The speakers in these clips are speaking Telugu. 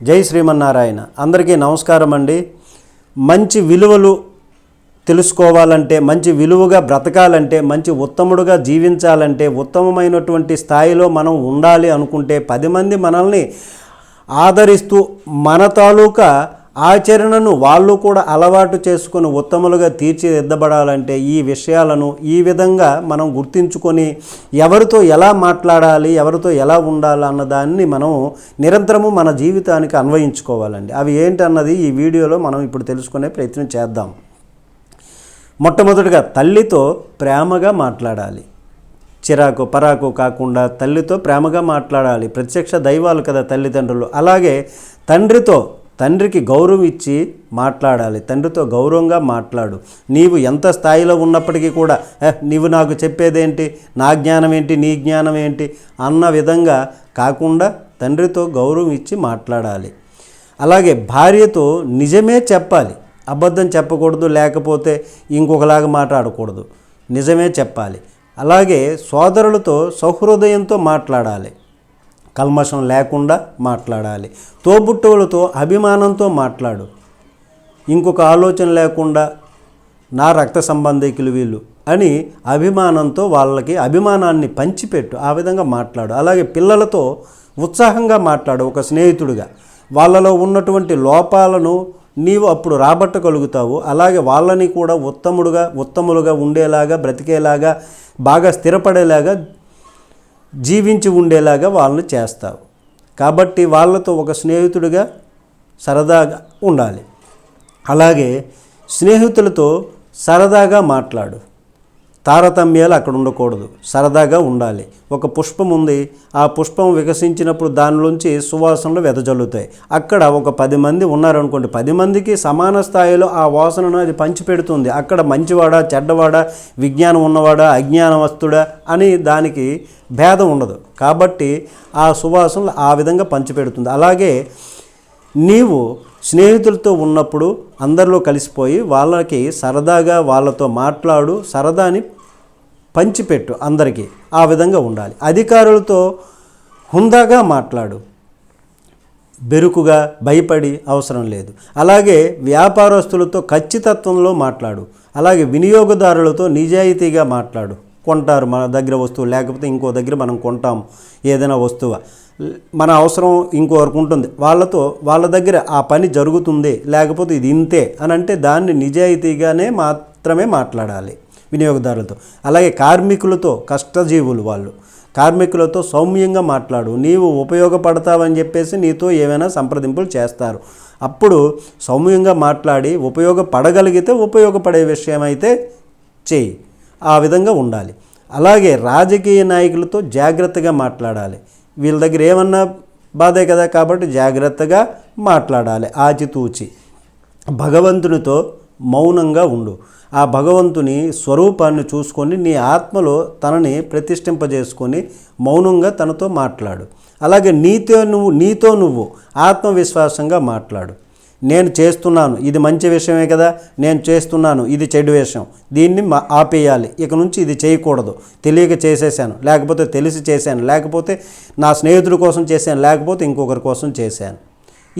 జై శ్రీమన్నారాయణ. అందరికీ నమస్కారం అండి. మంచి విలువలు తెలుసుకోవాలంటే మంచి విలువగా బ్రతకాలంటే మంచి ఉత్తముడుగా జీవించాలంటే ఉత్తమమైనటువంటి స్థాయిలో మనం ఉండాలి అనుకుంటే పది మంది మనల్ని ఆదరిస్తూ మన తాలూకా ఆచరణను వాళ్ళు కూడా అలవాటు చేసుకొని ఉత్తములుగా తీర్చిదిద్దబడాలంటే ఈ విషయాలను ఈ విధంగా మనం గుర్తించుకొని ఎవరితో ఎలా మాట్లాడాలి ఎవరితో ఎలా ఉండాలి అన్నదాన్ని మనం నిరంతరము మన జీవితానికి అన్వయించుకోవాలండి. అవి ఏంటన్నది ఈ వీడియోలో మనం ఇప్పుడు తెలుసుకునే ప్రయత్నం చేద్దాం. మొట్టమొదటిగా తల్లితో ప్రేమగా మాట్లాడాలి. చిరాకు పరాకు కాకుండా తల్లితో ప్రేమగా మాట్లాడాలి. ప్రత్యక్ష దైవాలు కదా తల్లిదండ్రులు. అలాగే తండ్రితో తండ్రికి గౌరవం ఇచ్చి మాట్లాడాలి. తండ్రితో గౌరవంగా మాట్లాడు. నీవు ఎంత స్థాయిలో ఉన్నప్పటికీ కూడా నీవు నాకు చెప్పేదేంటి? నా జ్ఞానం ఏంటి? నీ జ్ఞానం ఏంటి? అన్న విధంగా కాకుండా తండ్రితో గౌరవం ఇచ్చి మాట్లాడాలి. అలాగే భార్యతో నిజమే చెప్పాలి. అబద్ధం చెప్పకూడదు లేకపోతే ఇంకొకలాగా మాట్లాడకూడదు. నిజమే చెప్పాలి. అలాగే సోదరులతో సౌహృదయంతో మాట్లాడాలి. కల్మషం లేకుండా మాట్లాడాలి. తోబుట్టువులతో అభిమానంతో మాట్లాడు. ఇంకొక ఆలోచన లేకుండా నా రక్త సంబంధికులు వీళ్ళు అని అభిమానంతో వాళ్ళకి అభిమానాన్ని పంచిపెట్టు ఆ విధంగా మాట్లాడు. అలాగే పిల్లలతో ఉత్సాహంగా మాట్లాడు ఒక స్నేహితుడిగా. వాళ్ళలో ఉన్నటువంటి లోపాలను నీవు అప్పుడు రాబట్టగలుగుతావు. అలాగే వాళ్ళని కూడా ఉత్తముడుగా ఉత్తములుగా ఉండేలాగా బ్రతికేలాగా బాగా స్థిరపడేలాగా జీవించి ఉండేలాగా వాళ్ళని చేస్తావు. కాబట్టి వాళ్ళతో ఒక స్నేహితుడిగా సరదాగా ఉండాలి. అలాగే స్నేహితులతో సరదాగా మాట్లాడు. తారతమ్యాలు అక్కడ ఉండకూడదు. సరదాగా ఉండాలి. ఒక పుష్పం ఉంది. ఆ పుష్పం వికసించినప్పుడు దానిలోంచి సువాసనలు వెదజల్లుతాయి. అక్కడ ఒక పది మంది ఉన్నారనుకోండి. పది మందికి సమాన స్థాయిలో ఆ వాసనను అది పంచిపెడుతుంది. అక్కడ మంచివాడా చెడ్డవాడా విజ్ఞానం ఉన్నవాడా అజ్ఞానవస్తుడా అని దానికి భేదం ఉండదు. కాబట్టి ఆ సువాసనలు ఆ విధంగా పంచిపెడుతుంది. అలాగే నీవు స్నేహితులతో ఉన్నప్పుడు అందరిలో కలిసిపోయి వాళ్ళకి సరదాగా వాళ్ళతో మాట్లాడు. సరదాని పంచిపెట్టు అందరికీ. ఆ విధంగా ఉండాలి. అధికారులతో హుందాగా మాట్లాడు. బెరుకుగా భయపడి అవసరం లేదు. అలాగే వ్యాపారస్తులతో ఖచ్చితత్వంలో మాట్లాడు. అలాగే వినియోగదారులతో నిజాయితీగా మాట్లాడు. కొంటారు మన దగ్గర వస్తువు లేకపోతే ఇంకో దగ్గర మనం కొంటాం ఏదైనా వస్తువు. మన అవసరం ఇంకోవరకు ఉంటుంది. వాళ్ళతో వాళ్ళ దగ్గర ఆ పని జరుగుతుంది లేకపోతే ఇది ఇంతే అని అంటే దాన్ని నిజాయితీగానే మాత్రమే మాట్లాడాలి. వినియోగదారులతో. అలాగే కార్మికులతో కష్టజీవులు వాళ్ళు. కార్మికులతో సౌమ్యంగా మాట్లాడు. నీవు ఉపయోగపడతావని చెప్పేసి నీతో ఏమైనా సంప్రదింపులు చేస్తారు. అప్పుడు సౌమ్యంగా మాట్లాడి ఉపయోగపడగలిగితే ఉపయోగపడే విషయం అయితే చేయి. ఆ విధంగా ఉండాలి. అలాగే రాజకీయ నాయకులతో జాగ్రత్తగా మాట్లాడాలి. వీళ్ళ దగ్గర ఏమన్నా బాధే కదా కాబట్టి జాగ్రత్తగా మాట్లాడాలి. ఆచితూచి. భగవంతునితో మౌనంగా ఉండు. ఆ భగవంతుని స్వరూపాన్ని చూసుకొని నీ ఆత్మలో తనని ప్రతిష్ఠింపజేసుకొని మౌనంగా తనతో మాట్లాడు. అలాగే నీతో నువ్వు నీతో నువ్వు ఆత్మవిశ్వాసంగా మాట్లాడు. నేను చేస్తున్నాను ఇది మంచి విషయమే కదా నేను చేస్తున్నాను ఇది చెడు విషయం. దీన్ని మా- ఆపేయాలి. ఇక నుంచి ఇది చేయకూడదు. తెలియక చేసేసాను లేకపోతే తెలిసి చేశాను లేకపోతే నా స్నేహితుల కోసం చేశాను లేకపోతే ఇంకొకరి కోసం చేశాను.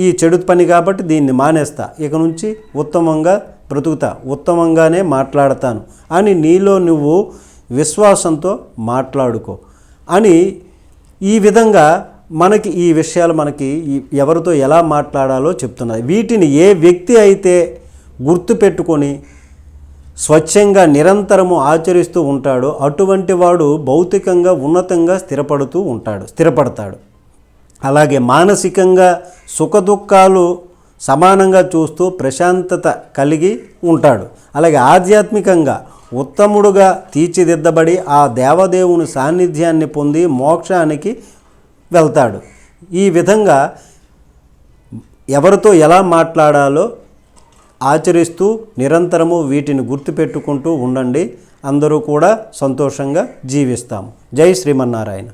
ఈ చెడు పని కాబట్టి దీన్ని మానేస్తా. ఇక నుంచి ఉత్తమంగా బ్రతుకుతా ఉత్తమంగానే మాట్లాడతాను అని నీలో నువ్వు విశ్వాసంతో మాట్లాడుకో అని ఈ విధంగా మనకి ఈ విషయాలు మనకి ఎవరితో ఎలా మాట్లాడాలో చెప్తున్నాయి వీటిని ఏ వ్యక్తి అయితే గుర్తుపెట్టుకొని స్వచ్ఛంగా నిరంతరము ఆచరిస్తూ ఉంటాడో అటువంటి వాడు భౌతికంగా ఉన్నతంగా స్థిరపడుతూ ఉంటాడు స్థిరపడతాడు. అలాగే మానసికంగా సుఖదుఖాలు సమానంగా చూస్తూ ప్రశాంతత కలిగి ఉంటాడు. అలాగే ఆధ్యాత్మికంగా ఉత్తముడుగా తీర్చిదిద్దబడి ఆ దేవదేవుని సాన్నిధ్యాన్ని పొంది మోక్షానికి వెళ్తాడు. ఈ విధంగా ఎవరితో ఎలా మాట్లాడాలో ఆచరిస్తూ నిరంతరము వీటిని గుర్తుపెట్టుకుంటూ ఉండండి. అందరూ కూడా సంతోషంగా జీవిస్తాము. జై శ్రీమన్నారాయణ.